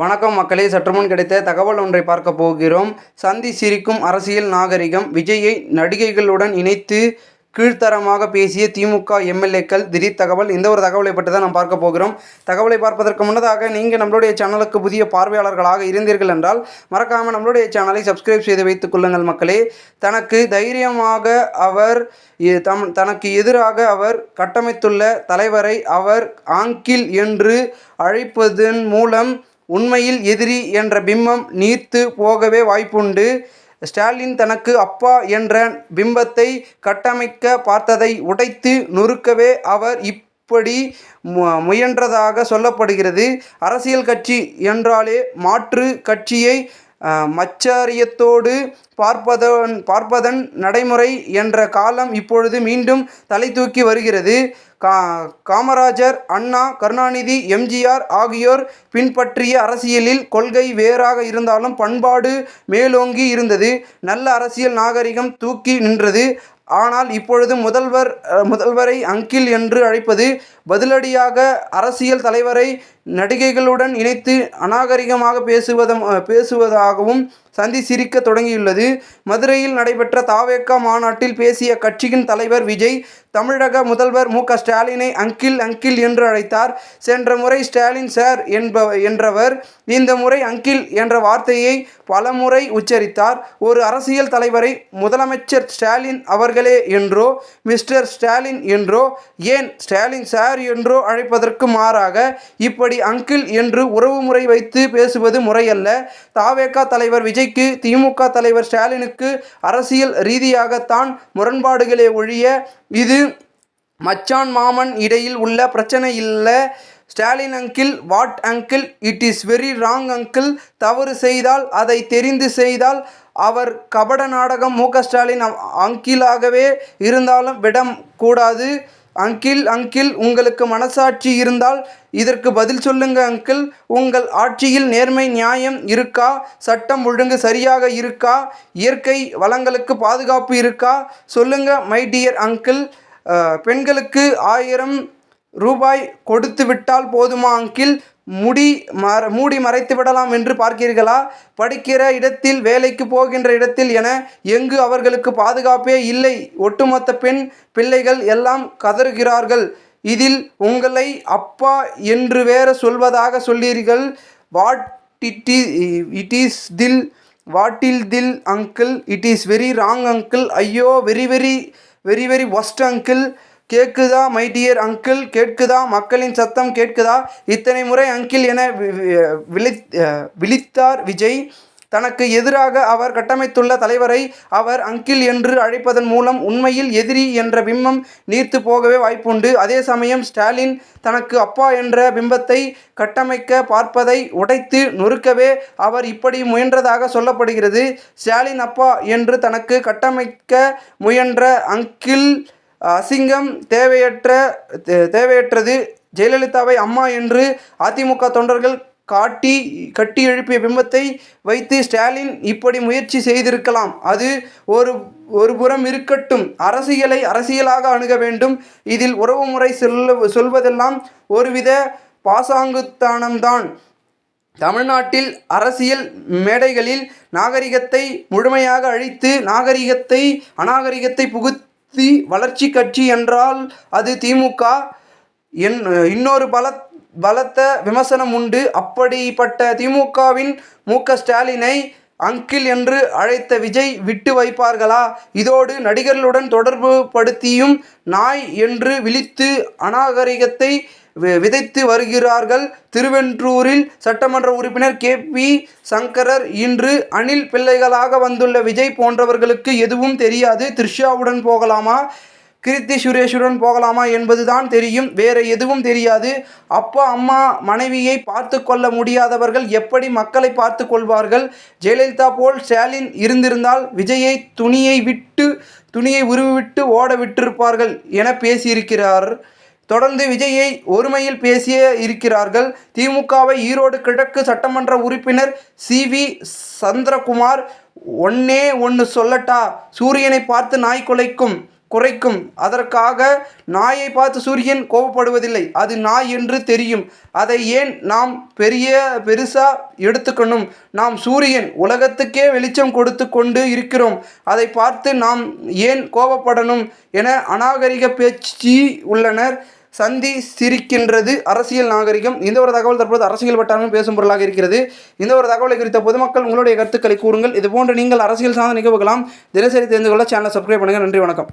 வணக்கம் மக்களே. சற்றுமுன் கிடைத்த தகவல் ஒன்றை பார்க்க போகிறோம். சந்தி சிரிக்கும் அரசியல் நாகரிகம் விஜயை நடிகைகளுடன் இணைத்து கீழ்த்தரமாக பேசிய திமுக எம்எல்ஏக்கள் திடீர் தகவல். இந்த ஒரு தகவலை பற்றி தான் நாம் பார்க்க போகிறோம். தகவலை பார்ப்பதற்கு முன்னதாக நீங்கள் நம்மளுடைய சேனலுக்கு புதிய பார்வையாளர்களாக இருந்தீர்கள் என்றால் மறக்காமல் நம்மளுடைய சேனலை சப்ஸ்கிரைப் செய்து வைத்துக் கொள்ளுங்கள் மக்களே. தனக்கு தைரியமாக அவர் தம் தனக்கு எதிராக அவர் கட்டமைத்துள்ள தலைவரை அவர் ஆங்கில் என்று அழைப்பதன் மூலம் உண்மையில் எதிரி என்ற பிம்பம் நீர்த்து போகவே வாய்ப்புண்டு. ஸ்டாலின் தனக்கு அப்பா என்ற பிம்பத்தை கட்டமைக்க பார்த்ததை உடைத்து நொறுக்கவே அவர் இப்படி மு- முயன்றதாக சொல்லப்படுகிறது. அரசியல் கட்சி என்றாலே மாற்று கட்சியை மச்சாரியத்தோடு பார்ப்பதன் பார்ப்பதன் நடைமுறை என்ற காலம் இப்பொழுது மீண்டும் தலை தூக்கி வருகிறது. கா காமராஜர் அண்ணா கருணாநிதி எம்ஜிஆர் ஆகியோர் பின்பற்றிய அரசியலில் கொள்கை வேறாக இருந்தாலும் பண்பாடு மேலோங்கி இருந்தது. நல்ல அரசியல் நாகரிகம் தூக்கி நின்றது. ஆனால் இப்பொழுது முதல்வர் முதல்வரை அங்கிள் என்று அழைப்பது பதிலடியாக அரசியல் தலைவரை நடிகைகளுடன் இணைத்து அநாகரிகமாக பேசுவதும் பேசுவதாகவும் சந்தி சிரிக்க தொடங்கியுள்ளது. மதுரையில் நடைபெற்ற தாவேக்கா மாநாட்டில் பேசிய கட்சியின் தலைவர் விஜய் தமிழக முதல்வர் மு. க. ஸ்டாலினை அங்கிள் அங்கிள் என்று அழைத்தார். சென்ற முறை ஸ்டாலின் சார் என்ப என்றவர் இந்த முறை அங்கிள் என்ற வார்த்தையை பலமுறை உச்சரித்தார். ஒரு அரசியல் தலைவரை முதலமைச்சர் ஸ்டாலின் அவர்களே என்றோ மிஸ்டர் ஸ்டாலின் என்றோ ஏன் ஸ்டாலின் சார் என்றோ அழைப்பதற்கு மாறாக இப்படி அங்கிள் என்று உறவுமுறை வைத்து பேசுவது முறையல்ல. தாவேகா தலைவர் விஜய் விஜய்க்கு திமுக தலைவர் ஸ்டாலினுக்கு அரசியல் ரீதியாகத்தான் முரண்பாடுகளே ஒழிய இது மச்சான் மாமன் இடையில் உள்ள பிரச்சனை இல்லை. Stalin uncle what uncle it is very wrong uncle. தவறு செய்தால் அதை தெரிந்து செய்தால் அவர் கபட நாடகம் மு க ஸ்டாலின் அங்கிளாகவே இருந்தாலும் விடம் கூடாது அங்கிள் அங்கிள் உங்களுக்கு மனசாட்சி இருந்தால் இதற்கு பதில் சொல்லுங்க அங்கிள் உங்கள் ஆட்சியில் நேர்மை நியாயம் இருக்கா? சட்டம் ஒழுங்கு சரியாக இருக்கா? இயற்கை வளங்களுக்கு பாதுகாப்பு இருக்கா? சொல்லுங்க மை டியர் அங்கிள் பெண்களுக்கு ஆயிரம் ரூபாய் கொடுத்து விட்டால் போதுமா அங்கிள் முடி மற மூடி மறைத்து விடலாம் என்று பார்க்கிறீர்களா? படிக்கிற இடத்தில் வேலைக்கு போகின்ற இடத்தில் என எங்கு அவர்களுக்கு பாதுகாப்பே இல்லை. ஒட்டுமொத்த பெண் பிள்ளைகள் எல்லாம் கதறுகிறார்கள். இதில் உங்களை அப்பா என்று வேற சொல்வதாக சொல்லீர்கள் வாட் இட் இட் இஸ் தில் வாட்டில் தில் uncle it is very wrong uncle ஐயோ very very very very worst uncle கேட்குதா மை டியர் அங்கிள் கேட்குதா மக்களின் சத்தம் கேட்குதா? இத்தனை முறை அங்கிள் என வி- விழி விழித்தார் விஜய். தனக்கு எதிராக அவர் கட்டமைத்துள்ள தலைவரை அவர் அங்கிள் என்று அழைப்பதன் மூலம் உண்மையில் எதிரி என்ற பிம்பம் நீர்த்து போகவே வாய்ப்புண்டு. அதே சமயம் ஸ்டாலின் தனக்கு அப்பா என்ற பிம்பத்தை கட்டமைக்க பார்ப்பதை உடைத்து நொறுக்கவே அவர் இப்படி முயன்றதாக சொல்லப்படுகிறது. ஸ்டாலின் அப்பா என்று தனக்கு கட்டமைக்க முயன்ற அங்கிள் அசிங்கம் தேவையற்ற தே- தேவையற்றது ஜெயலலிதாவை அம்மா என்று அதிமுக தொண்டர்கள் காட்டி கட்டி எழுப்பிய பிம்பத்தை வைத்து ஸ்டாலின் இப்படி முயற்சி செய்திருக்கலாம். அது ஒரு ஒரு புறம் இருக்கட்டும். அரசியலை அரசியலாக அணுக வேண்டும். இதில் உறவுமுறை சொல்ல சொல்வதெல்லாம் ஒருவித பாசாங்குத்தனம்தான். தமிழ்நாட்டில் அரசியல் மேடைகளில் நாகரிகத்தை முழுமையாக அழித்து நாகரிகத்தை அநாகரிகத்தை புகுத் வளர்ச்சி கட்சி என்றால் அது திமுக. என் இன்னொரு பல பலத்த விமர்சனம் உண்டு. அப்படிப்பட்ட திமுகவின் மு க ஸ்டாலினை அங்கிள் என்று அழைத்த விஜய் விட்டு வைப்பார்களா? இதோடு நடிகர்களுடன் தொடர்பு படுத்தியும் நாய் என்று விழித்து அநாகரிகத்தை விதைத்து வருகிறார்கள். திருவென்றூரில் சட்டமன்ற உறுப்பினர் கே பி சங்கரர் இன்று அணில் பிள்ளைகளாக வந்துள்ள விஜய் போன்றவர்களுக்கு எதுவும் தெரியாது. த்ரிஷாவுடன் போகலாமா? கிருத்தி சுரேஷுடன் போகலாமா என்பதுதான் தெரியும். வேற எதுவும் தெரியாது. அப்பா அம்மா மனைவியை பார்த்து கொள்ள முடியாதவர்கள் எப்படி மக்களை பார்த்து கொள்வார்கள்? ஜெயலலிதா போல் ஸ்டாலின் இருந்திருந்தால் விஜயை துணியை விட்டு துணியை உருவிவிட்டு ஓட விட்டிருப்பார்கள் என பேசியிருக்கிறார். தொடர்ந்து விஜயை ஒருமையில் பேசிய இருக்கிறார்கள். திமுகவை ஈரோடு கிழக்கு சட்டமன்ற உறுப்பினர் சி வி சந்திரகுமார் ஒன்னே ஒன்று சொல்லட்டா சூரியனை பார்த்து நாய் குலைக்கும் குறைக்கும். அதற்காக நாயை பார்த்து சூரியன் கோபப்படுவதில்லை. அது நாய் என்று தெரியும். அதை ஏன் நாம் பெரிய பெருசா எடுத்துக்கணும்? நாம் சூரியன் உலகத்துக்கே வெளிச்சம் கொடுத்து கொண்டு இருக்கிறோம். அதை பார்த்து நாம் ஏன் கோபப்படணும்? என அநாகரிக பேச்சு உள்ளனர். சந்தி சிரிக்கின்றது அரசியல் நாகரிகம். இந்த ஒரு தகவல் தற்போது அரசியல் வட்டாரம் பேசும் பொருளாக இருக்கிறது. இந்த ஒரு தகவலை குறித்த பொதுமக்கள் உங்களுடைய கருத்துக்களை கூறுங்கள். இது போன்று நீங்கள் அரசியல் சார்ந்த நிகழ்வுகளாம் தினசரி தெரிந்து கொள்ள சேனலை சப்ஸ்கிரைப் பண்ணுங்கள். நன்றி வணக்கம்.